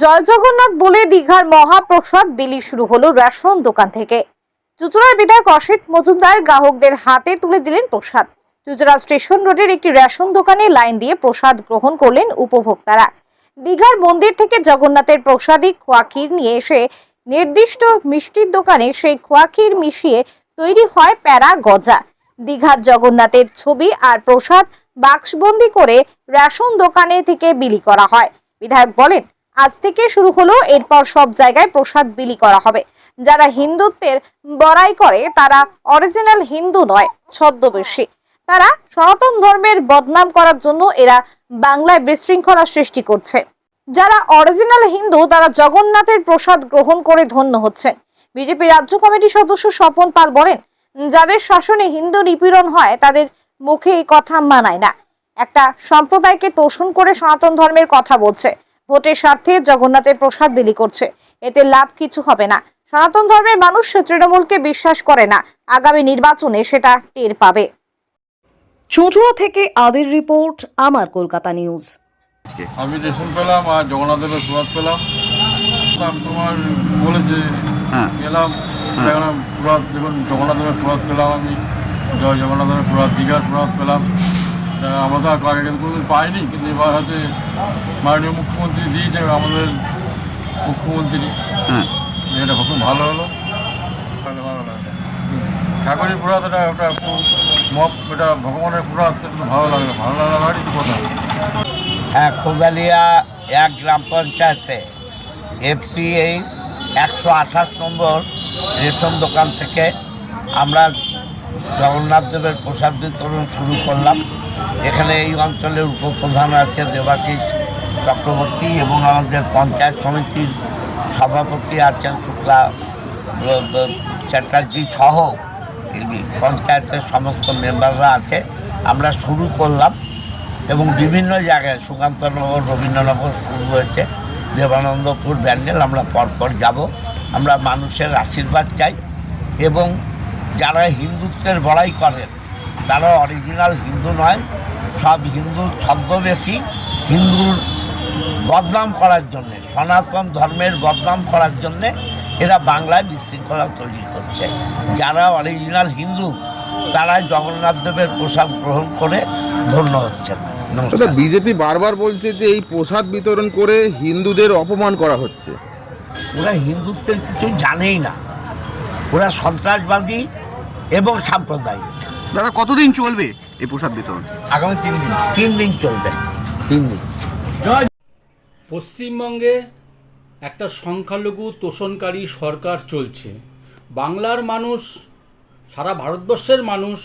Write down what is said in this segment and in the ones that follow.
জয় জগন্নাথ বলে দীঘার মহাপ্রসাদ বিলি শুরু হলো রেশন দোকান থেকে। চুচুড়ার বিধায়ক অসিত মজুমদার গ্রাহকদের হাতে তুলে দিলেন প্রসাদ। চুচুড়া স্টেশন রোডের একটি রেশন দোকানে লাইন দিয়ে প্রসাদ গ্রহণ করলেন উপভোক্তারা। দীঘার মন্দির থেকে জগন্নাথের প্রসাদী খোয়াক্ষীর নিয়ে এসে নির্দিষ্ট মিষ্টির দোকানে সেই খোয়াক্ষীর মিশিয়ে তৈরি হয় প্যারা গজা। দীঘার জগন্নাথের ছবি আর প্রসাদ বাক্সবন্দি করে রেশন দোকানে থেকে বিলি করা হয়। বিধায়ক বলেন আজ থেকে শুরু হলো, এরপর সব জায়গায় প্রসাদ বিলি করা হবে। যারা হিন্দুত্বের বড়াই করে, তারা অরিজিনাল হিন্দু নয়, ছদ্মবেশী। তারা সনাতন ধর্মের বদনাম করার জন্য এরা বাংলায় বিশৃঙ্খলা সৃষ্টি করছে। যারা অরিজিনাল হিন্দু, তারা জগন্নাথের প্রসাদ গ্রহণ করে ধন্য হচ্ছেন। বিজেপি রাজ্য কমিটির সদস্য স্বপন পাল বলেন, যাদের শাসনে হিন্দু নিপীড়ন হয়, তাদের মুখে এই কথা মানায় না। একটা সম্প্রদায়কে তোষণ করে সনাতন ধর্মের কথা বলছে। ভোটের স্বার্থে জগন্নাথের প্রসাদ বিলি করছে। এতে লাভ কিছু হবে না। সনাতন ধর্মের মানুষ তৃণমূলকে বিশ্বাস করে না। আগামী নির্বাচনে সেটা টের পাবে। চুঁচুড়া থেকে আদির রিপোর্ট আমার কলকাতা নিউজ। আমি রেশন পেলাম আর জগন্নাথ দেবের প্রসাদ পেলাম। আমি তোমার বলেছে হ্যাঁ। গেলাম দেখলাম প্রসাদ দেখুন জগন্নাথ দেবের পেলাম আমি। জয় জগন্নাথের প্রসাদ দীঘার প্রসাদ পেলাম। আমরা তো আগে কিন্তু কোনোদিন পাইনি কিন্তু এবার হচ্ছে মাননীয় মুখ্যমন্ত্রী দিয়েছে আমাদের মুখ্যমন্ত্রী। হ্যাঁ। এটা খুব ভালো হলো। ভালো ঠাকুরের প্রসাদ এটা একটা খুব মপ এটা ভগবানের প্রসাদ এটা তো ভালো লাগল ভালো লাগারই তো কথা। হ্যাঁ কোদালিয়া এক গ্রাম পঞ্চায়েতে এফপিএইচ একশো আঠাশ নম্বর রেশন দোকান থেকে আমরা জগন্নাথ দেবের প্রসাদ বিতরণ শুরু করলাম। এখানে এই অঞ্চলের উপপ্রধান আছে দেবাশিস চক্রবর্তী এবং আমাদের পঞ্চায়েত সমিতির সভাপতি আছেন শুক্লা চ্যাটার্জি সহ পঞ্চায়েতের সমস্ত মেম্বাররা আছে। আমরা শুরু করলাম এবং বিভিন্ন জায়গায় সুকান্তনগর, রবীন্দ্রনগর শুরু হয়েছে। দেবানন্দপুর, ব্যান্ডেল, আমরা পরপর যাব। আমরা মানুষের আশীর্বাদ চাই এবং যারা হিন্দুত্বের বড়াই করেন তারা অরিজিনাল হিন্দু নয় সব হিন্দু ছদ্মবেশী হিন্দুর বদনাম করার জন্যে সনাতন ধর্মের বদনাম করার জন্যে এরা বাংলায় বিশৃঙ্খলা তৈরি করছে। যারা অরিজিনাল হিন্দু তারা জগন্নাথ দেবের প্রসাদ গ্রহণ করে ধন্য হচ্ছেন। বিজেপি বারবার বলছে যে এই প্রসাদ বিতরণ করে হিন্দুদের অপমান করা হচ্ছে। ওরা হিন্দুত্বের কিছু জানেই না। ওরা সন্ত্রাসবাদী এবং সাম্প্রদায়িক। দাদা কতদিন চলবে এই প্রসাদ বিতরণ? আগামী তিন দিন। তিন দিন চলবে। তিন দিন। পশ্চিমবঙ্গে একটা সংখ্যালঘু তোষণকারী সরকার চলছে। বাংলার মানুষ সারা ভারতবর্ষের মানুষ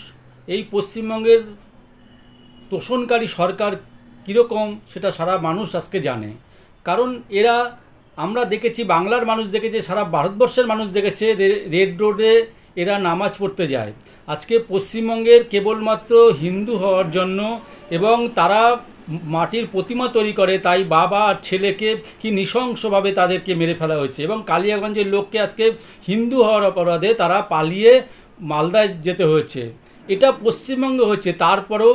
এই পশ্চিমবঙ্গের তোষণকারী সরকার কীরকম সেটা সারা মানুষ আজকে জানে। কারণ এরা আমরা দেখেছি বাংলার মানুষ দেখেছে সারা ভারতবর্ষের মানুষ দেখেছে রে- রেড রোডে এরা নামাজ পড়তে যায়। আজকে পশ্চিমবঙ্গের কেবলমাত্র হিন্দু হওয়ার জন্য এবং তারা মাটির প্রতিমা তৈরি করে, তাই বাবা আর ছেলেকে কি নৃশংসভাবে তাদেরকে মেরে ফেলা হয়েছে। এবং কালিয়াগঞ্জের লোককে আজকে হিন্দু হওয়ার অপরাধে তারা পালিয়ে মালদায় যেতে হয়েছে। এটা পশ্চিমবঙ্গে হচ্ছে তারপরেও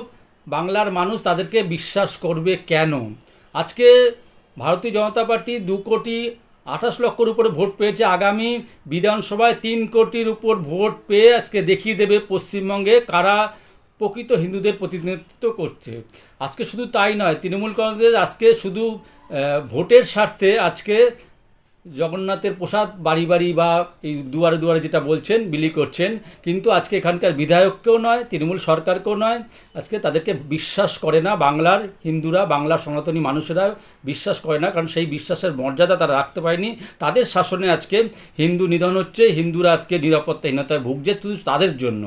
বাংলার মানুষ তাদেরকে বিশ্বাস করবে কেন? আজকে ভারতীয় জনতা পার্টি দু কোটি আঠাশ লক্ষর উপরে ভোট পেয়েছে আগামী বিধানসভায় তিন কোটির উপর ভোট পেয়ে আজকে দেখিয়ে দেবে পশ্চিমবঙ্গে কারা প্রকৃত হিন্দুদের প্রতিনিধিত্ব করছে। আজকে শুধু তাই নয়, তৃণমূল কংগ্রেস আজকে শুধু ভোটের স্বার্থে আজকে জগন্নাথের প্রসাদ বাড়ি বাড়ি বা এই দুয়ারে দুয়ারে যেটা বলছেন, বিলি করছেন, কিন্তু আজকে এখানকার বিধায়ককেও নয়, তৃণমূল সরকারকেও নয়। আজকে তাদেরকে বিশ্বাস করে না বাংলার হিন্দুরা বাংলার সনাতনী মানুষেরা বিশ্বাস করে না, কারণ সেই বিশ্বাসের মর্যাদা তারা রাখতে পারেনি। তাদের শাসনে আজকে হিন্দু নিধন হচ্ছে, হিন্দুরা আজকে নিরাপত্তাহীনতায় ভুগছে শুধু তাদের জন্য।